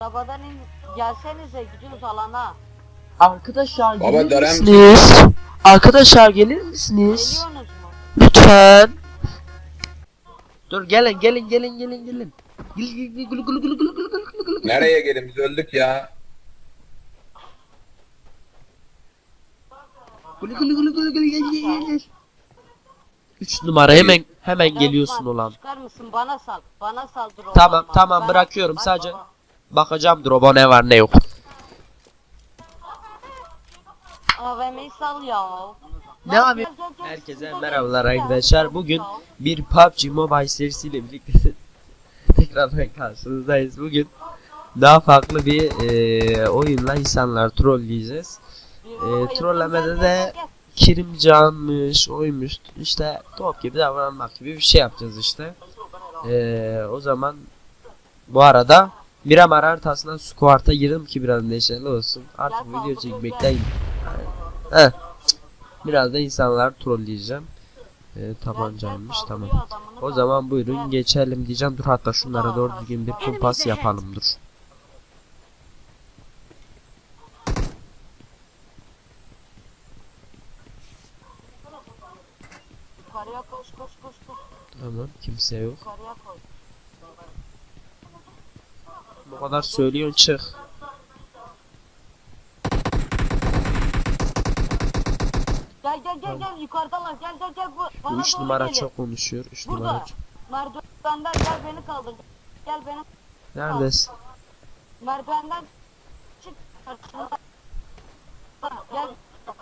Arabadan in. Gelsenize gidiyoruz alana. Arkadaşlar Baba, gelir Dönem- misiniz? Arkadaşlar gelir misiniz? Geliyorsunuz mu? Lütfen. Dur gelin gelin gelin gelin gelin. Gel gel gel gül gül gül gül gül gül gül gül. Nereye gelin biz öldük ya. Gül gül gül gül gül gel gel gel, gel. Üç numara hemen hemen geliyorsun Osman, ulan. Çıkar mısın? Bana sal. Bana sal. Tamam tamam bırakıyorum sadece. baba. Bakacağım drop'a ne var ne yok. AVM'yi sal ya. Ne abi? Herkese merhabalar arkadaşlar. Bugün bir PUBG Mobile serisiyle birlikte tekrardan karşınızdayız. Bugün daha farklı bir eee, oyunla insanlar trolleyeceğiz. Baba trollemede de-. Kirimcanmış, oymuş işte top gibi davranmak gibi bir şey yapacağız işte. Eee, o zaman bu arada Miramar haritasından Squart'a girdim ki biraz neşeli olsun. Artık video kaldı, çekmekteyim. Heh. Biraz da insanlar trolleyeceğim. Ee, tabancaymış tamam. O zaman buyurun geçelim diyeceğim. Dur hatta şunlara doğru düzgün bir kumpas yapalım dur. Tamam kimse yok. Bu kadar söylüyorsun çık. Gel gel gel gel yukarıdalar gel gel gel bu bana 3 doğru numara gelin. çok konuşuyor. 3 Burada. numara çok. Merdivenden gel beni kaldır. Gel beni Neredesin? merdivenden çık karşımda. Gel. Bak,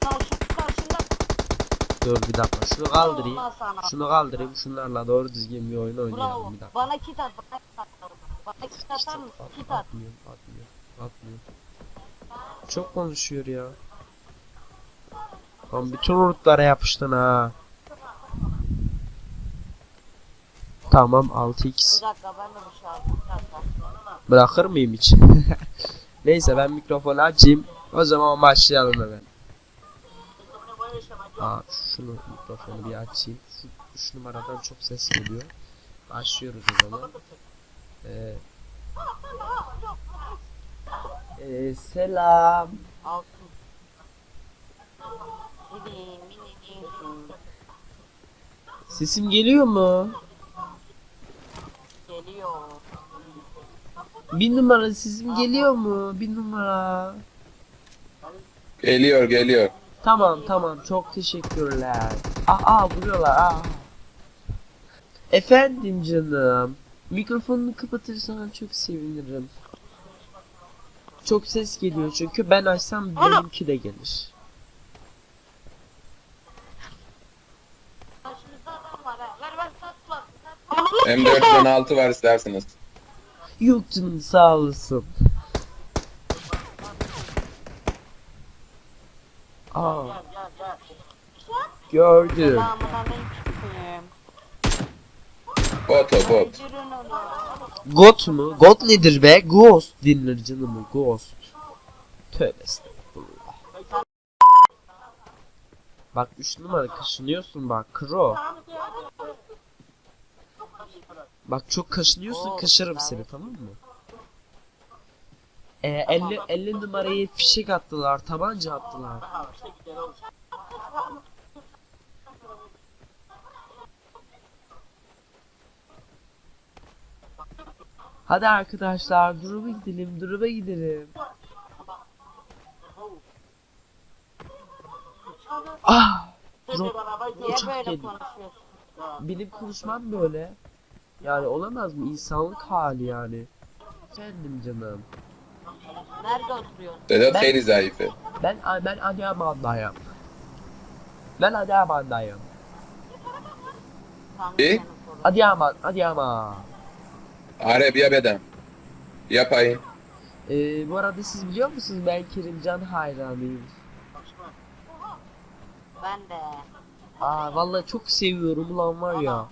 Karşı, karşında. Dur bir dakika. Şunu kaldırayım. Sana. Şunu kaldırayım. Şunlarla doğru düzgün bir oyun Bravo. oynayalım bir dakika. Bana kit at. Bana kit at. Bana kit atar mısın? Kit at. Atmıyor, atmıyor, atmıyor. Çok konuşuyor ya. Lan bütün urutlara yapıştın ha. Tamam 6x. Bir dakika ben de bir şey. Bırakır mıyım hiç? Neyse ben mikrofonu açayım. O zaman başlayalım hemen. Aa şunu mikrofonu bir açayım. Şu, üç numaradan çok ses geliyor. Başlıyoruz o zaman. Ee, ee, selam. Altın. Sesim geliyor mu? Geliyor. Bir numara sesim geliyor mu? Bir numara. Geliyor geliyor. Tamam tamam çok teşekkürler. Aa, aa vuruyorlar aa. Efendim canım. Mikrofonunu kapatırsan çok sevinirim. Çok ses geliyor çünkü ben açsam benimki de gelir. Karşımızda adam var ha. Ver ver satla. M4'den 6 var isterseniz. Yok canım sağ olasın. Aa Gel gel gel. gördüm. Bot o bot. God mu? God nedir be? Ghost dinler canım Ghost. Tövbe estağfurullah. Bak 3 numara kaşınıyorsun bak Kro. Bak çok kaşınıyorsun kaşırım seni tamam mı? Ee, 50, 50 numarayı fişek attılar tabanca attılar. Hadi arkadaşlar duruma gidelim duruma gidelim. Ah! Drop. Niye Uçak böyle konuşuyorsun? Benim konuşmam böyle. Yani olamaz mı? İnsanlık hali yani. Efendim canım. Nerede oturuyorsun? Sedat Ben- Feri zayıfı. Ben ben Adıyaman'dayım. Ben Adıyaman'dayım. Tanrı İyi. seni korusun. Adıyaman, Adıyaman. Arabiya bedem. Yapayım. Ee, bu arada siz biliyor musunuz ben Kerimcan hayranıyım. Ben de. Aa vallahi çok seviyorum ulan var ya.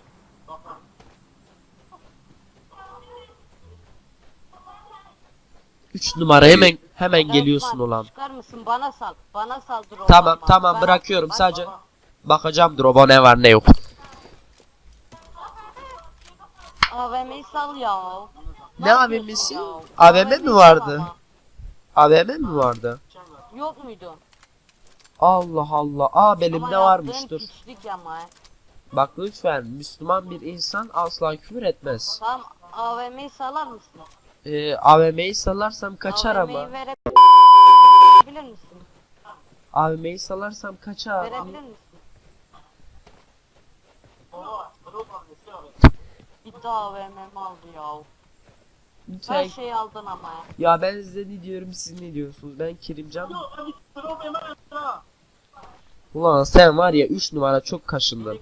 Üç numara hemen hemen Gel geliyorsun Osman, ulan. Çıkar mısın? Bana sal. Bana sal drone. Tamam, tamam, bırakıyorum. Sadece-. Bakacağım drop'a ne var ne yok. AVM'yi sal ya. Ne AVM'si? AVM mi vardı? AVM mi vardı? Yok muydu? Allah Allah. Aa belimde varmış dur. ama. Bak lütfen Müslüman bir insan asla küfür etmez. Tamam AVM'yi salar mısın? Ee, AVM'yi salarsam kaçar AVM'yi ama. verebilir misin? AVM'yi salarsam kaçar. Verebilir misin? Gitti AVM'mi aldı ya. Her şeyi aldın ama ya. Ya ben size ne diyorum siz ne diyorsunuz? Ben Kerimcan. Ulan sen var ya 3 numara çok kaşındın.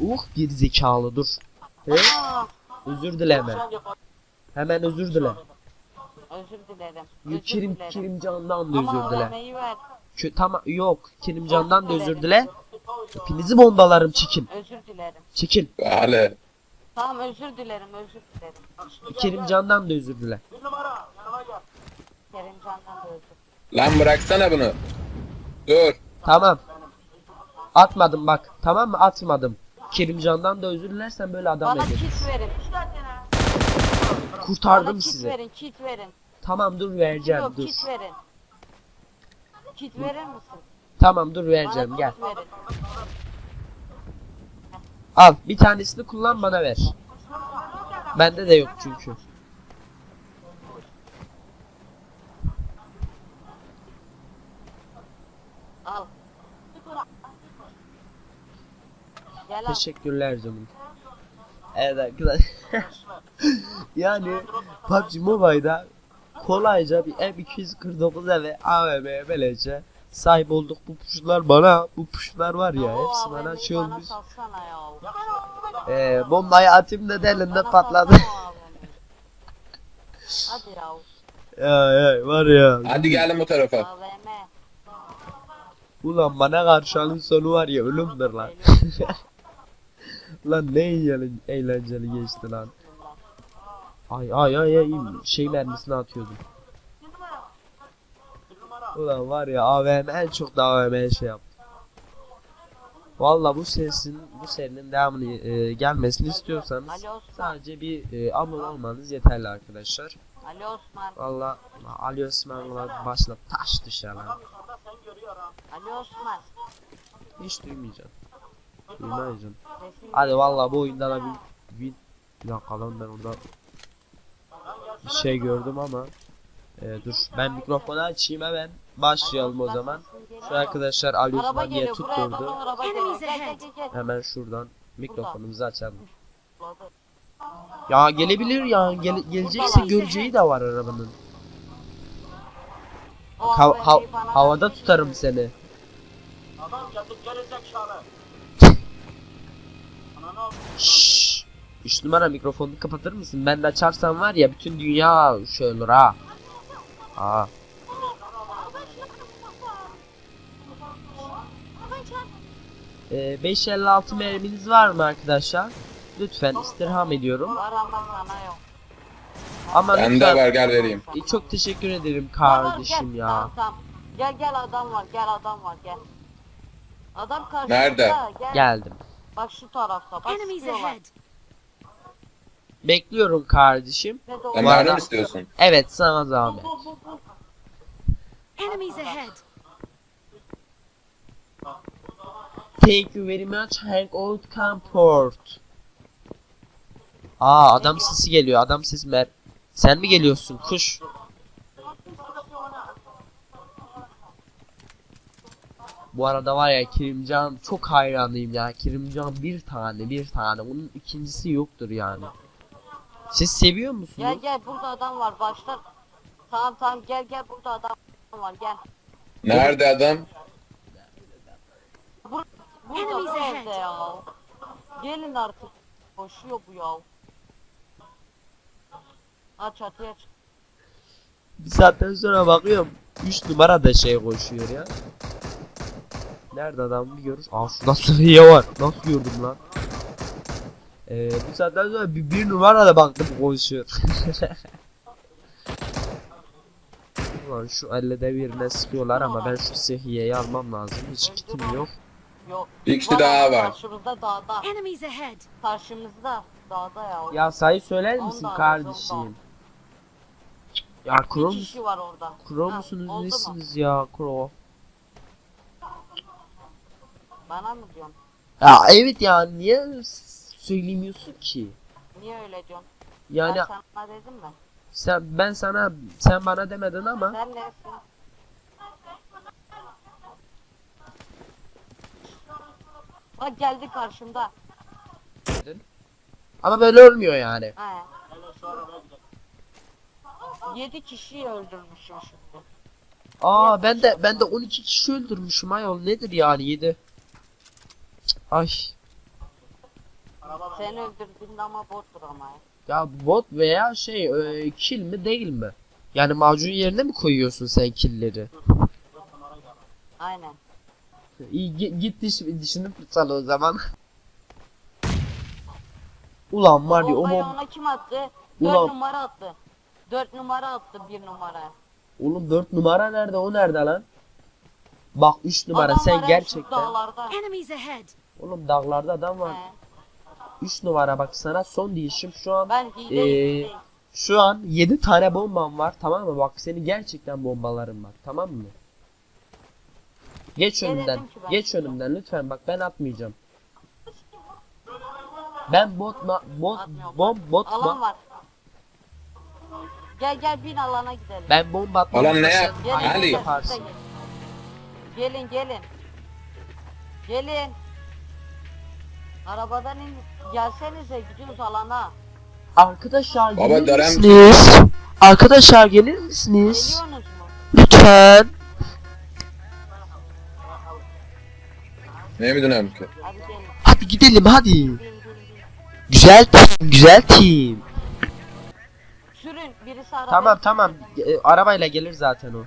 Uh geri zekalı dur. He? Özür dile hemen. Hemen özür dile. özür dilerim. Özür Kerim, dilerim. Kerimcan'dan da Ama özür dile. Kö tamam yok. Kerimcan'dan da özür dile. Hepinizi bombalarım çekin. Özür dilerim. Çekin. Ale. Tamam özür dilerim özür dilerim. Kerimcan'dan da özür dile. Kerimcan'dan da özür. Lan bıraksana bunu. Dur. Tamam. Atmadım bak. Tamam mı? Atmadım. Kerimcan'dan da özür dilersen böyle adam Bana ederiz. kit verin. Kurtardım Bana kit sizi. verin kit verin. Tamam dur vereceğim Yok dur. kit verin. Kit verir misin? Tamam dur vereceğim Bana gel. kit verin. Al bir tanesini kullan bana ver. Bende de yok çünkü. Al. Gel al. Teşekkürler canım. Evet arkadaşlar. yani PUBG Mobile'da kolayca bir M249 ve AVM'ye böylece sahip olduk. Bu puşlar bana, bu puşlar var ya hepsi bana şey olmuş. Ee, bombayı atayım da elinde patladı. Hadi ya. ya ya var ya. Hadi gelin bu tarafa. Ulan bana karşı alın sonu var ya ölümdür lan. lan ne eğlenceli, geçti lan. Ay ay ay ay şey mermisini atıyordum. Ulan var ya AVM en çok da AVM şey yaptı. Valla bu sesin bu serinin devamını e, gelmesini istiyorsanız Osman. sadece bir e, abone olmanız yeterli arkadaşlar. Ali Osman. Valla Ali Osman'la başına taş düşer lan. Ali Osman. Hiç duymayacağım. Duymayacağım. Hadi valla bu oyunda da bir, bir, bir dakika lan ben orada bir şey gördüm ama e, dur ben mikrofonu açayım hemen başlayalım o zaman. Şu arkadaşlar Ali Araba Osman diye geliyor buraya bak tutturdu. araba geliyor. Enemies Gel gel ahead. gel gel. Hemen şuradan mikrofonumuzu açalım. Ya gelebilir ya gele, gelecekse göreceği de var arabanın. O Hav- AVM'yi hav- bana havada tutarım seni. Şşş. 3 numara mikrofonunu kapatır mısın? Ben de açarsam var ya bütün dünya şey olur ha. Aa. Ee, 556 merminiz var mı arkadaşlar? Lütfen istirham ediyorum. Var ama sana yok. Ama Bende lütfen var gel vereyim. E, çok teşekkür ederim kardeşim gel. ya. Tamam, tamam. Gel gel adam var gel adam var gel. Adam karşımızda Nerede? gel. Geldim. Bak şu tarafta bak Enemies sıkıyorlar. ahead. Bekliyorum kardeşim. De o- Sen mı istiyorsun? Evet sana zahmet. Enemies ahead. Thank you very much Hank Old Comport. Aa adam sesi geliyor. Adam sesi mer. Sen mi geliyorsun kuş? Bu arada var ya Kerimcan çok hayranıyım ya. Kerimcan bir tane bir tane. Onun ikincisi yoktur yani. Siz seviyor musunuz? Gel gel burada adam var baştan. Tamam tamam gel gel burada adam var gel. Nerede adam? Burada Enemies bu ahead. ya. Gelin artık. Koşuyor bu ya. Aç çatıya çık. Bir saatten sonra bakıyorum 3 numara da şey koşuyor ya. Nerede adam bir görürüz. Aa şurada sıhhiye var. Nasıl gördüm lan? Ee, bu saatten sonra bir, bir numara da baktım koşuyor. Ulan şu ellede birine sıkıyorlar ama ben şu sıhhiyeyi almam lazım. Hiç kitim yok. Yok. Bir kişi daha var. Karşımızda dağda. Enemies ahead. Karşımızda. dağda ya. Ya sayı söyler misin kardeşim? Ya kro, Bir kişi var orada. kro Ha, musunuz oldu mu? nesiniz ya kro? Bana mı diyorsun? Ya evet ya niye söylemiyorsun ki? Niye öyle diyorsun? Yani Ben sana dedim mi? sen ben sana sen bana demedin ama Sen nesin? Bak geldi karşımda. ama böyle olmuyor yani. He. 7 kişiyi öldürmüşüm şimdi. Aa ben de ben de 12 kişi öldürmüşüm ayol nedir yani 7? Ay Sen öldürdün ama bottur ama. ya bot veya şey e, kill mi değil mi? Yani macun yerine mi koyuyorsun sen killleri? Aynen. İyi git diş, dişini fırçala o zaman. Ulan var ya o Bombayı bom- ona kim attı? 4 Ulan- numara attı. 4 numara attı 1 numara. Oğlum 4 numara nerede o nerede lan? Bak 3 numara Adam sen gerçekten. Dağlarda. Oğlum dağlarda adam var. He. 3 numara bak sana son değişim şu an. Ben. Ee, Şu an 7 tane bombam var tamam mı? Bak seni gerçekten bombalarım var tamam mı? Geç önümden. Geç önümden lütfen bak ben atmayacağım. Ben bot ma bot Atmıyorum. bom bot Alan ma var. Gel gel bin alana gidelim. ben bomba atmam. Alan ne yap- Gelin, Ali. gelin, yaparsın. Gelin gelin. Gelin. Arabadan in. Gelsenize gidiyoruz alana. Arkadaşlar Baba, gelir misiniz? Arkadaşlar gelir misiniz? Geliyorsunuz mu? Lütfen. Ne mi dönem ki? Hadi gidelim hadi. Güzel team, güzel team. Sürün birisi araba. Tamam tamam. E, arabayla gelir zaten o.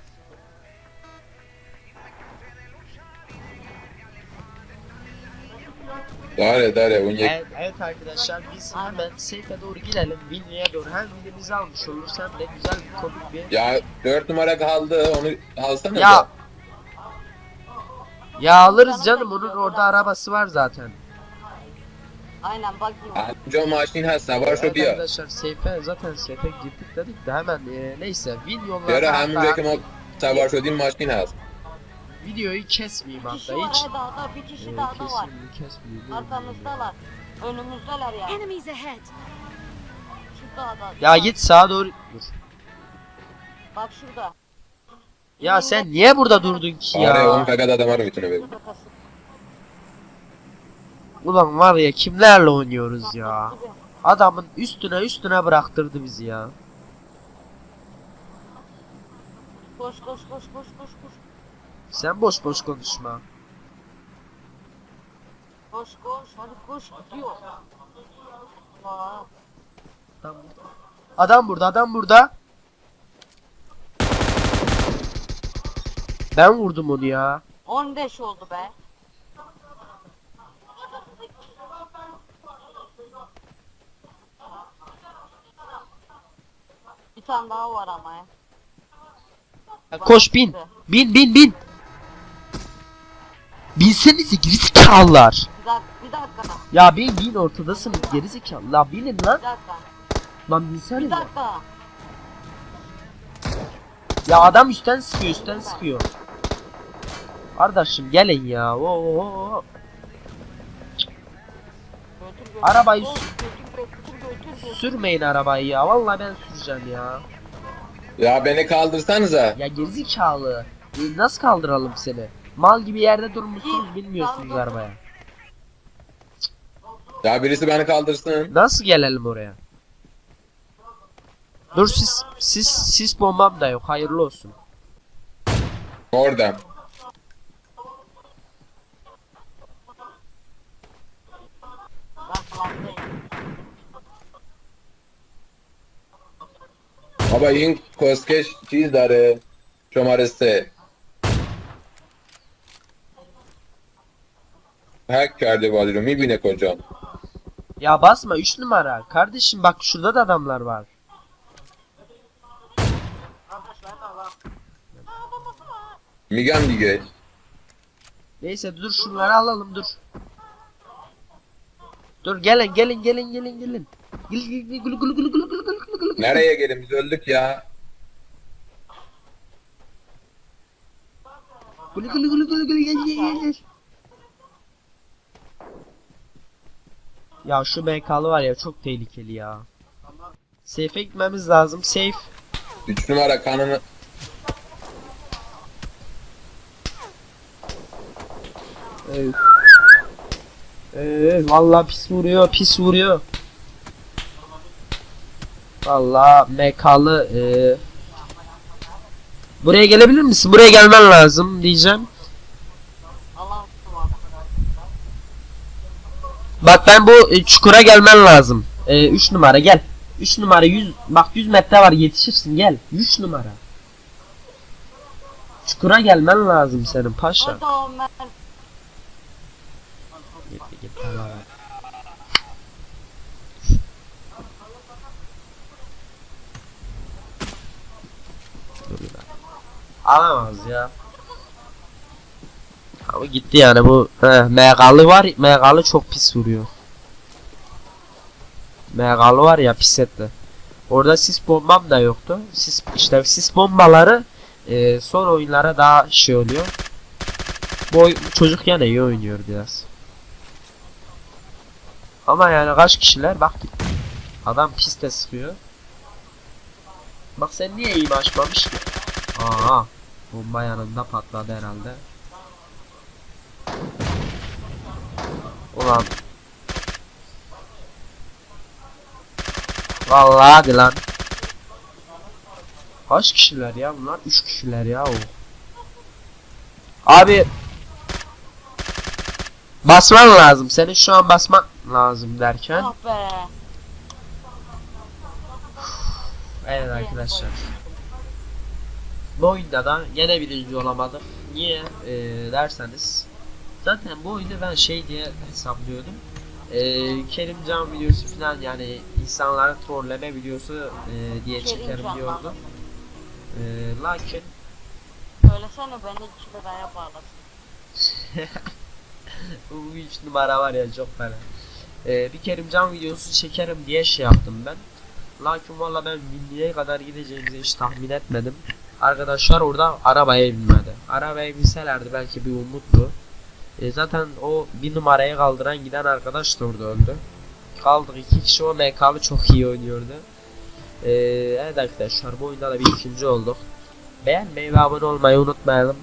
Dare dare unyek. Evet, evet arkadaşlar biz hemen safe'e doğru girelim. Winli'ye doğru. Hem winimizi almış oluruz hem de güzel bir komik bir... Ya 4 numara kaldı onu alsana Ya. da. Ya alırız canım onun orada arabası var zaten. Aynen bakayım. Anca maşin ha savar Evet şu diyor. arkadaşlar safe'e zaten safe'e girdik dedik de hemen e, neyse yollarına hem hatta ki mo savar şu din maşin has. videoyu kesmeyeyim Bir kişi hatta var hiç. he dağda bir kişi E, dağda var. kesin kesmeyeyim. Arkamızdalar. Önümüzdeler ya. Enemies ahead! Şu dağda. Ya git sağa doğru. Dur. Bak şurada. Ya sen niye burada durdun ki Dare on ya? kagada da var bütünü be. Şurada kasıp. Ulan var ya kimlerle oynuyoruz ya? Adamın üstüne üstüne bıraktırdı bizi ya. Koş koş koş koş koş koş. Sen boş boş konuşma. Koş koş hadi koş gidiyor. Aa, Adam burada. Adam burada, adam burada. Ben vurdum onu ya. 15 oldu be. Bir tane daha var ama ya. Koş bin. Bin bin bin. Binsenize gerizekalılar. Bir dakika, bir dakika, Ya bin bin ortadasınız gerizekalı. La binin lan. bir dakika, Lan bir binsenize. dakika. Ya adam üstten sıkıyor üstten sıkıyor. Kardeşim gelin ya. Oo. Arabayı. Sürmeyin arabayı ya. Vallahi ben süreceğim ya. Ya beni kaldırsanıza. Ya gerizekalı. E, nasıl kaldıralım seni? Mal gibi yerde durmuşsunuz bilmiyorsunuz arabaya. Ya birisi beni kaldırsın. Nasıl gelelim oraya? Dur sis sis sis bombam da yok. Hayırlı olsun. Orada. Ben kulağımdayım. Baba in koske चीज dare. Şomare se. Hack کرده بازی رو میبینه کجا Ya basma 3 numara. Kardeşim bak şurada da adamlar var. میگم دیگه Neyse dur şunları alalım dur. Dur gelin gelin gelin gelin gelin. Gel gel gel gulu gulu gulu gulu gulu gulu gulu gulu. Nereye gelin biz öldük ya. Gulu gulu gulu gulu gulu gel gel gel. Ya şu MK'lı var ya çok tehlikeli ya. Safe'e gitmemiz lazım. Safe. 3 numara kanını. Öf. Öf, vallahi pis vuruyor, pis vuruyor. Vallahi MK'lı e... Buraya gelebilir misin? Buraya gelmen lazım diyeceğim. Bak ben bu e, çukura gelmen lazım. 3 numara gel. 3 numara 100 bak 100 metre var yetişirsin gel. 3 numara. Çukura gelmen lazım senin paşa. Git git dakika. Alamaz ya. Ama gitti yani bu he, Megalı var Megalı çok pis vuruyor. Megalı var ya pis etti. Orada sis bombam da yoktu. Sis işte sis bombaları e, son oyunlara daha şey oluyor. Bu oy- bu çocuk yine iyi oynuyor biraz. Ama yani kaç kişiler bak adam piste sıkıyor. Bak sen niye iyi açmamış ki? Aa, bomba yanında patladı herhalde. Ulan. Vallahi hadi lan. Kaç kişiler ya bunlar? 3 kişiler ya o. Abi Basman lazım. Senin şu an basman lazım derken. Ah be. Evet arkadaşlar. Bu oyunda da yine birinci olamadık. Niye ee, derseniz. Zaten bu oyunu ben şey diye hesaplıyordum. Ee, Kerimcan videosu falan yani insanları trolleme videosu ee, diye çekerim diyordum. Ee, lakin Söylesene beni iki liraya bağlasın. bu 3 numara var ya çok fena. Ee, bir Kerimcan videosu çekerim diye şey yaptım ben. Lakin valla ben binliğe kadar gideceğimizi hiç tahmin etmedim. Arkadaşlar orada arabaya binmedi. Arabaya binselerdi belki bir umuttu. E, zaten o bir numaraya kaldıran giden arkadaş da orada öldü. Kaldık iki kişi o MK'lı çok iyi oynuyordu. E, evet arkadaşlar bu oyunda da bir ikinci olduk. Beğenmeyi ve abone olmayı unutmayalım.